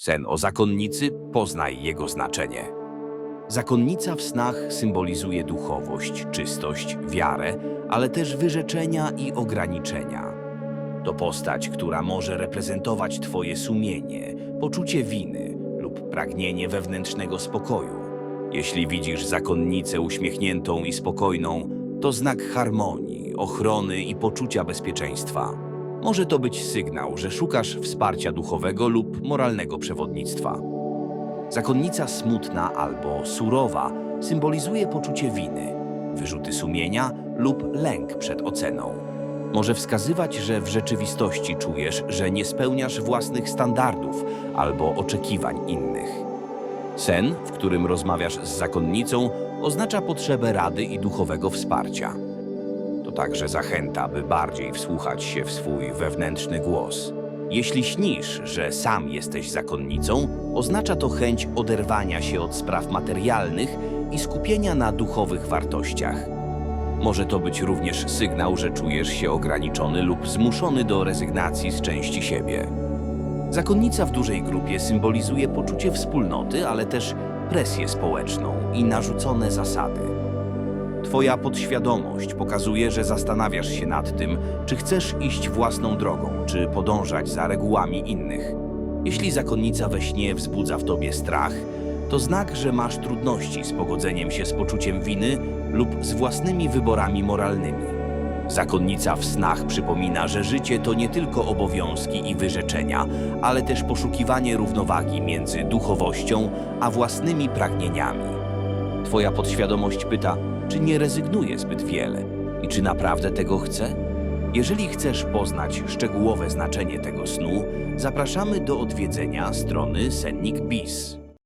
Sen o zakonnicy, poznaj jego znaczenie. Zakonnica w snach symbolizuje duchowość, czystość, wiarę, ale też wyrzeczenia i ograniczenia. To postać, która może reprezentować Twoje sumienie, poczucie winy lub pragnienie wewnętrznego spokoju. Jeśli widzisz zakonnicę uśmiechniętą i spokojną, to znak harmonii, ochrony i poczucia bezpieczeństwa. Może to być sygnał, że szukasz wsparcia duchowego lub moralnego przewodnictwa. Zakonnica smutna albo surowa symbolizuje poczucie winy, wyrzuty sumienia lub lęk przed oceną. Może wskazywać, że w rzeczywistości czujesz, że nie spełniasz własnych standardów albo oczekiwań innych. Sen, w którym rozmawiasz z zakonnicą, oznacza potrzebę rady i duchowego wsparcia. To także zachęta, by bardziej wsłuchać się w swój wewnętrzny głos. Jeśli śnisz, że sam jesteś zakonnicą, oznacza to chęć oderwania się od spraw materialnych i skupienia na duchowych wartościach. Może to być również sygnał, że czujesz się ograniczony lub zmuszony do rezygnacji z części siebie. Zakonnica w dużej grupie symbolizuje poczucie wspólnoty, ale też presję społeczną i narzucone zasady. Twoja podświadomość pokazuje, że zastanawiasz się nad tym, czy chcesz iść własną drogą, czy podążać za regułami innych. Jeśli zakonnica we śnie wzbudza w tobie strach, to znak, że masz trudności z pogodzeniem się z poczuciem winy lub z własnymi wyborami moralnymi. Zakonnica w snach przypomina, że życie to nie tylko obowiązki i wyrzeczenia, ale też poszukiwanie równowagi między duchowością a własnymi pragnieniami. Twoja podświadomość pyta, czy nie rezygnuje zbyt wiele i czy naprawdę tego chce? Jeżeli chcesz poznać szczegółowe znaczenie tego snu, zapraszamy do odwiedzenia strony Sennik Bis.